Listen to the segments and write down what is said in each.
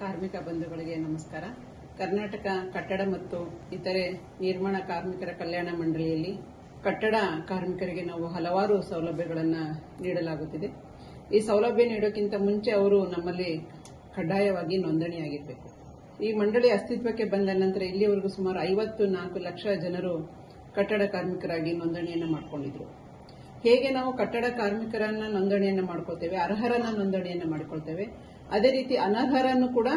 ಕಾರ್ಮಿಕ ಬಂಧುಗಳಿಗೆ ನಮಸ್ಕಾರ. ಕರ್ನಾಟಕ ಕಟ್ಟಡ ಮತ್ತು ಇತರೆ ನಿರ್ಮಾಣ ಕಾರ್ಮಿಕರ ಕಲ್ಯಾಣ ಮಂಡಳಿಯಲ್ಲಿ ಕಟ್ಟಡ ಕಾರ್ಮಿಕರಿಗೆ ನಾವು ಹಲವಾರು ಸೌಲಭ್ಯಗಳನ್ನು ನೀಡಲಾಗುತ್ತಿದೆ. ಈ ಸೌಲಭ್ಯ ನೀಡೋಕ್ಕಿಂತ ಮುಂಚೆ ಅವರು ನಮ್ಮಲ್ಲಿ ಕಡ್ಡಾಯವಾಗಿ ನೋಂದಣಿಯಾಗಿರಬೇಕು. ಈ ಮಂಡಳಿ ಅಸ್ತಿತ್ವಕ್ಕೆ ಬಂದ ನಂತರ ಇಲ್ಲಿಯವರೆಗೂ ಸುಮಾರು ಐವತ್ತು ನಾಲ್ಕು ಲಕ್ಷ ಜನರು ಕಟ್ಟಡ ಕಾರ್ಮಿಕರಾಗಿ ನೋಂದಣಿಯನ್ನು ಮಾಡಿಕೊಂಡಿದ್ರು. ಹೇಗೆ ನಾವು ಕಟ್ಟಡ ಕಾರ್ಮಿಕರನ್ನ ನೋಂದಣಿಯನ್ನು ಮಾಡ್ಕೊಳ್ತೇವೆ, ಅರ್ಹರನ್ನ ನೋಂದಣಿಯನ್ನು ಮಾಡ್ಕೊಳ್ತೇವೆ ಅದೇ ರೀತಿ ಅನರ್ಹರನ್ನು ಕೂಡ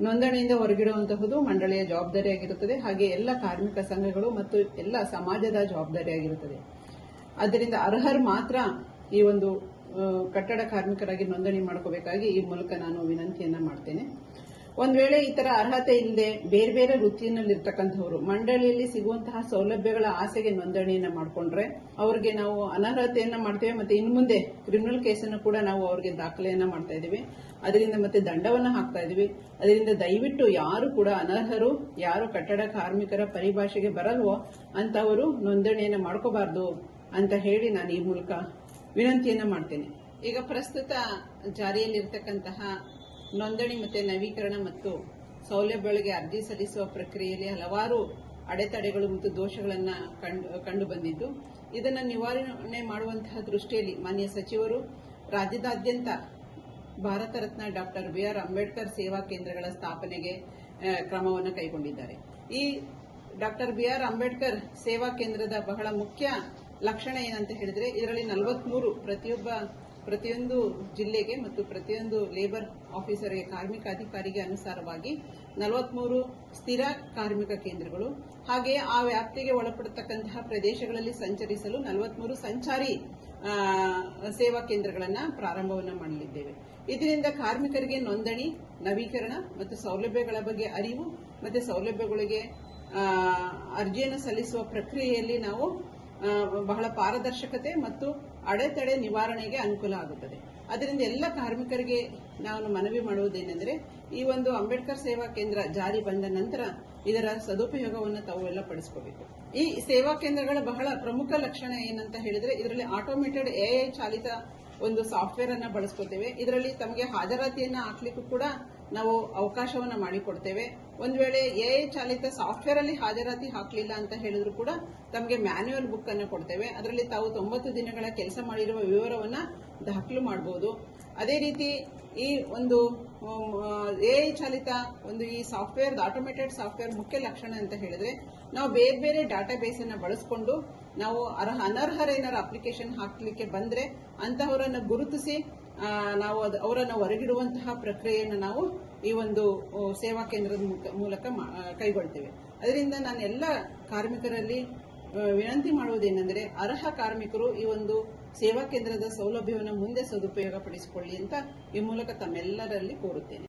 ನೋಂದಣಿಯಿಂದ ಹೊರಗಿಡುವಂತಹುದು ಮಂಡಳಿಯ ಜವಾಬ್ದಾರಿಯಾಗಿರುತ್ತದೆ ಹಾಗೆ ಎಲ್ಲ ಕಾರ್ಮಿಕ ಸಂಘಗಳು ಮತ್ತು ಎಲ್ಲ ಸಮಾಜದ ಜವಾಬ್ದಾರಿಯಾಗಿರುತ್ತದೆ ಆದ್ದರಿಂದ ಅರ್ಹರ್ ಮಾತ್ರ ಈ ಒಂದು ಕಟ್ಟಡ ಕಾರ್ಮಿಕರಾಗಿ ನೋಂದಣಿ ಮಾಡ್ಕೋಬೇಕಾಗಿ ಈ ಮೂಲಕ ನಾನು ವಿನಂತಿಯನ್ನ ಮಾಡ್ತೇನೆ. ಒಂದ್ ವೇಳೆ ಈ ತರ ಅರ್ಹತೆ ಇಲ್ಲದೆ ಬೇರೆ ಬೇರೆ ವೃತ್ತಿಯಲ್ಲಿರ್ತಕ್ಕಂಥವ್ರು, ಮಂಡಳಿಯಲ್ಲಿ ಸಿಗುವಂತಹ ಸೌಲಭ್ಯಗಳ ಆಸೆಗೆ ನೋಂದಣಿಯನ್ನ ಮಾಡಿಕೊಂಡ್ರೆ ಅವ್ರಿಗೆ ನಾವು ಅನರ್ಹತೆಯನ್ನ ಮಾಡ್ತೇವೆ ಮತ್ತೆ ಇನ್ನು ಮುಂದೆ ಕ್ರಿಮಿನಲ್ ಕೇಸನ್ನು ಕೂಡ ನಾವು ಅವ್ರಿಗೆ ದಾಖಲೆಯನ್ನ ಮಾಡ್ತಾ ಇದೀವಿ ಅದರಿಂದ ಮತ್ತೆ ದಂಡವನ್ನ ಹಾಕ್ತಾ ಇದೀವಿ ಅದರಿಂದ ದಯವಿಟ್ಟು ಯಾರು ಕೂಡ ಅನರ್ಹರು, ಯಾರು ಕಟ್ಟಡ ಕಾರ್ಮಿಕರ ಪರಿಭಾಷೆಗೆ ಬರಲ್ವೋ ಅಂತವರು ನೋಂದಣಿಯನ್ನ ಮಾಡ್ಕೋಬಾರ್ದು ಅಂತ ಹೇಳಿ ನಾನು ಈ ಮೂಲಕ ವಿನಂತಿಯನ್ನ ಮಾಡ್ತೇನೆ. ಈಗ ಪ್ರಸ್ತುತ ಜಾರಿಯಲ್ಲಿರ್ತಕ್ಕಂತಹ ನೋಂದಣಿ ಮತ್ತು ನವೀಕರಣ ಮತ್ತು ಸೌಲಭ್ಯಗಳಿಗೆ ಅರ್ಜಿ ಸಲ್ಲಿಸುವ ಪ್ರಕ್ರಿಯೆಯಲ್ಲಿ ಹಲವಾರು ಅಡೆತಡೆಗಳು ಮತ್ತು ದೋಷಗಳನ್ನು ಕಂಡು ಕಂಡು ಬಂದಿದ್ದು. ಇದನ್ನು ನಿವಾರಣೆ ಮಾಡುವಂತಹ ದೃಷ್ಟಿಯಲ್ಲಿ ಮಾನ್ಯ ಸಚಿವರು, ರಾಜ್ಯದಾದ್ಯಂತ Bharat Ratna doctor B R Ambedkar ಸೇವಾ ಕೇಂದ್ರಗಳ ಸ್ಥಾಪನೆಗೆ ಕ್ರಮವನ್ನು ಕೈಗೊಂಡಿದ್ದಾರೆ. ಈ ಡಾಕ್ಟರ್ ಬಿ ಆರ್ ಅಂಬೇಡ್ಕರ್ ಸೇವಾ ಕೇಂದ್ರದ ಬಹಳ ಮುಖ್ಯ ಲಕ್ಷಣ ಏನಂತ ಹೇಳಿದ್ರೆ, ಇದರಲ್ಲಿ ನಲವತ್ಮೂರು ಪ್ರತಿಯೊಬ್ಬ ಪ್ರತಿಯೊಂದು ಜಿಲ್ಲೆಗೆ ಮತ್ತು ಪ್ರತಿಯೊಂದು ಲೇಬರ್ ಆಫೀಸರ್ಗೆ ಕಾರ್ಮಿಕ ಅಧಿಕಾರಿಗೆ ಅನುಸಾರವಾಗಿ ನಲವತ್ಮೂರು ಸ್ಥಿರ ಕಾರ್ಮಿಕ ಕೇಂದ್ರಗಳು. ಹಾಗೆಯೇ ಆ ವ್ಯಾಪ್ತಿಗೆ ಒಳಪಡತಕ್ಕಂತಹ ಪ್ರದೇಶಗಳಲ್ಲಿ ಸಂಚರಿಸಲು ನಲವತ್ಮೂರು ಸಂಚಾರಿ ಸೇವಾ ಕೇಂದ್ರಗಳನ್ನು ಪ್ರಾರಂಭವನ್ನು ಮಾಡಲಿದ್ದೇವೆ. ಇದರಿಂದ ಕಾರ್ಮಿಕರಿಗೆ ನೋಂದಣಿ, ನವೀಕರಣ ಮತ್ತು ಸೌಲಭ್ಯಗಳ ಬಗ್ಗೆ ಅರಿವು ಮತ್ತು ಸೌಲಭ್ಯಗಳಿಗೆ ಅರ್ಜಿಯನ್ನು ಸಲ್ಲಿಸುವ ಪ್ರಕ್ರಿಯೆಯಲ್ಲಿ ನಾವು ಬಹಳ ಪಾರದರ್ಶಕತೆ ಮತ್ತು ಅಡೆತಡೆ ನಿವಾರಣೆಗೆ ಅನುಕೂಲ ಆಗುತ್ತದೆ. ಅದರಿಂದ ಎಲ್ಲ ಕಾರ್ಮಿಕರಿಗೆ ನಾನು ಮನವಿ ಮಾಡುವುದೇನೆಂದರೆ, ಈ ಒಂದು ಅಂಬೇಡ್ಕರ್ ಸೇವಾ ಕೇಂದ್ರ ಜಾರಿ ಬಂದ ನಂತರ ಇದರ ಸದುಪಯೋಗವನ್ನು ತಾವು ಎಲ್ಲ ಪಡಿಸ್ಕೋಬೇಕು. ಈ ಸೇವಾ ಕೇಂದ್ರಗಳ ಬಹಳ ಪ್ರಮುಖ ಲಕ್ಷಣ ಏನಂತ ಹೇಳಿದ್ರೆ, ಇದರಲ್ಲಿ ಆಟೋಮೇಟೆಡ್ ಎಐ ಚಾಲಿತ ಒಂದು ಸಾಫ್ಟ್ವೇರ್ ಅನ್ನ ಬಳಸ್ಕೋತೇವೆ. ಇದರಲ್ಲಿ ತಮಗೆ ಹಾಜರಾತಿಯನ್ನ ಹಾಕ್ಲಿಕ್ಕೂ ಕೂಡ ನಾವು ಅವಕಾಶವನ್ನ ಮಾಡಿಕೊಡ್ತೇವೆ. ಒಂದ್ ವೇಳೆ ಎ ಐ ಚಾಲಿತ ಸಾಫ್ಟ್ವೇರ್ ಅಲ್ಲಿ ಹಾಜರಾತಿ ಹಾಕ್ಲಿಲ್ಲ ಅಂತ ಹೇಳಿದ್ರು ಕೂಡ ತಮಗೆ ಮ್ಯಾನ್ಯುಯಲ್ ಬುಕ್ ಅನ್ನು ಕೊಡ್ತೇವೆ. ಅದರಲ್ಲಿ ತಾವು ತೊಂಬತ್ತು ದಿನಗಳ ಕೆಲಸ ಮಾಡಿರುವ ವಿವರವನ್ನ ದಾಖಲು ಮಾಡಬಹುದು ಅದೇ ರೀತಿ ಈ ಒಂದು ಎ ಐ ಚಾಲಿತ ಒಂದು ಈ ಸಾಫ್ಟ್ವೇರ್ ಆಟೋಮೇಟೆಡ್ ಸಾಫ್ಟ್ವೇರ್ ಮುಖ್ಯ ಲಕ್ಷಣ ಅಂತ ಹೇಳಿದ್ರೆ ನಾವು ಬೇರೆ ಬೇರೆ ಡಾಟಾ ಬೇಸ್ ಅನ್ನ ಬಳಸಿಕೊಂಡು ನಾವು ಅರ್ಹ ಅನರ್ಹರೇನಾರು ಅಪ್ಲಿಕೇಶನ್ ಹಾಕ್ಲಿಕ್ಕೆ ಬಂದ್ರೆ ಅಂತಹವರನ್ನು ಗುರುತಿಸಿ ನಾವು ಅದು ಅವರನ್ನು ಹೊರಗಿಡುವಂತಹ ಪ್ರಕ್ರಿಯೆಯನ್ನು ನಾವು ಈ ಒಂದು ಸೇವಾ ಕೇಂದ್ರದ ಮೂಲಕ ಕೈಗೊಳ್ತೇವೆ. ಅದರಿಂದ ನಾನು ಎಲ್ಲ ಕಾರ್ಮಿಕರಲ್ಲಿ ವಿನಂತಿ ಮಾಡುವುದೇನೆಂದರೆ ಅರ್ಹ ಕಾರ್ಮಿಕರು ಈ ಒಂದು ಸೇವಾ ಕೇಂದ್ರದ ಸೌಲಭ್ಯವನ್ನು ಮುಂದೆ ಸದುಪಯೋಗ ಪಡಿಸಿಕೊಳ್ಳಿ ಅಂತ ಈ ಮೂಲಕ ತಮ್ಮೆಲ್ಲರಲ್ಲಿ ಕೋರುತ್ತೇನೆ.